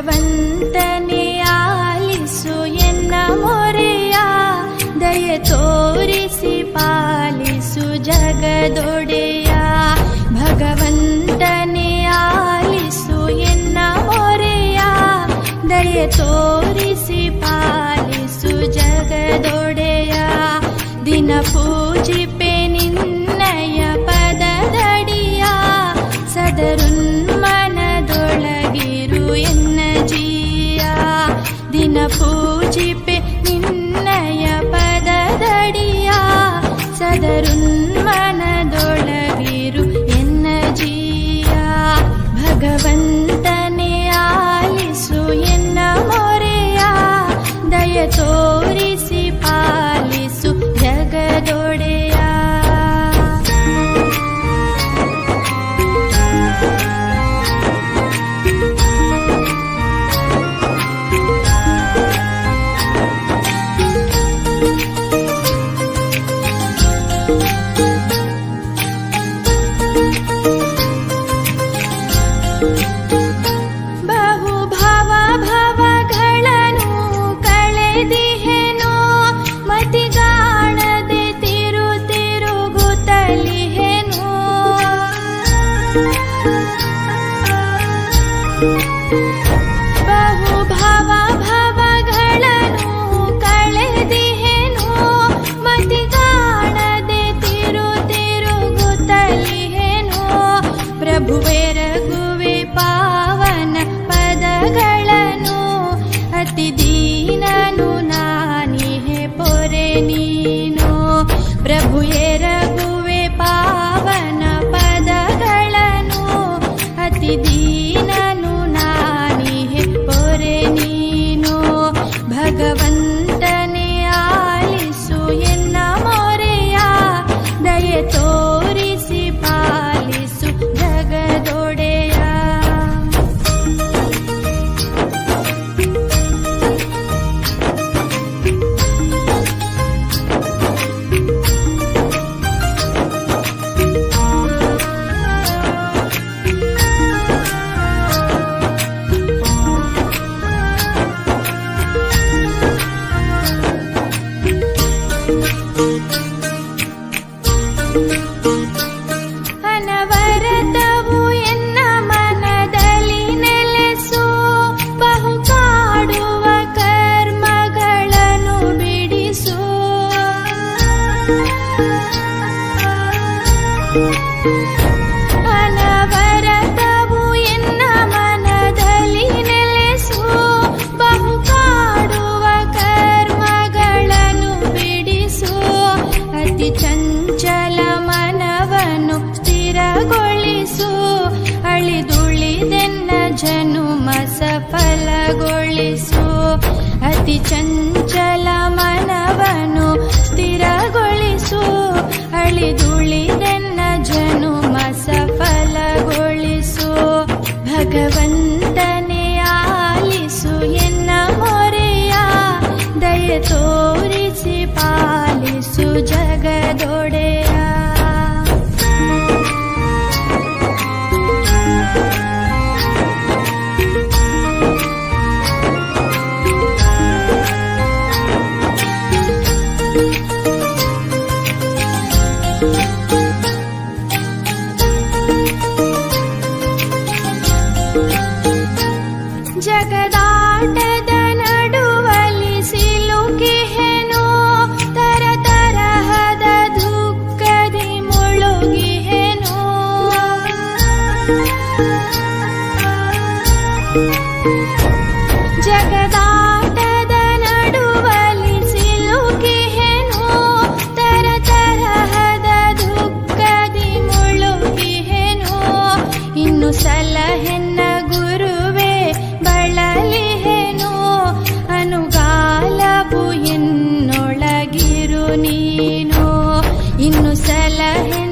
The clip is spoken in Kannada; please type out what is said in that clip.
ಭಗವಂತನೇ ಆಲಿಸು ಎನ್ನ ಮೊರೆಯ, ದಯ ತೋರಿಸಿ ಪಾಲಿಸು ಜಗದೊಡೆಯ. ಭಗವಂತನೇ ಆಲಿಸು ಎನ್ನ ಮೊರೆಯ, ದಯ ತೋರಿಸಿ ಪಾಲಿಸು ಜಗದೊಡೆಯ. ದಿನ ಪೂಜಿಪೆ ನಿನ್ನಯ ಮನದೊಳಗಿರು ಎನ್ನ ಜೀಯ. ದಿನ ಪೂಜಿಪೆ ನಿನ್ನ 啊。like a ಅತಿ ಚಂಚಲ ಮನವನು ಸ್ಥಿರಗೊಳಿಸು. ಅಳಿದುಳಿದೆನ್ನ ಜನುಮ ಸಫಲಗೊಳಿಸು. ಅತಿ ಚಂಚಲ ಮನವನು ಸ್ಥಿರಗೊಳಿಸು. ಅಳಿದುಳಿದೆನ್ನ ಜನುಮ ಸಫಲಗೊಳಿಸು. ಭಗವಂತನೇ ಆಲಿಸು ಎನ್ನ ಮೊರೆಯ. ದಯ ತೋರಿಸಿ ಪಾ जगदा ಇನ್ನು ಸಲಹೆ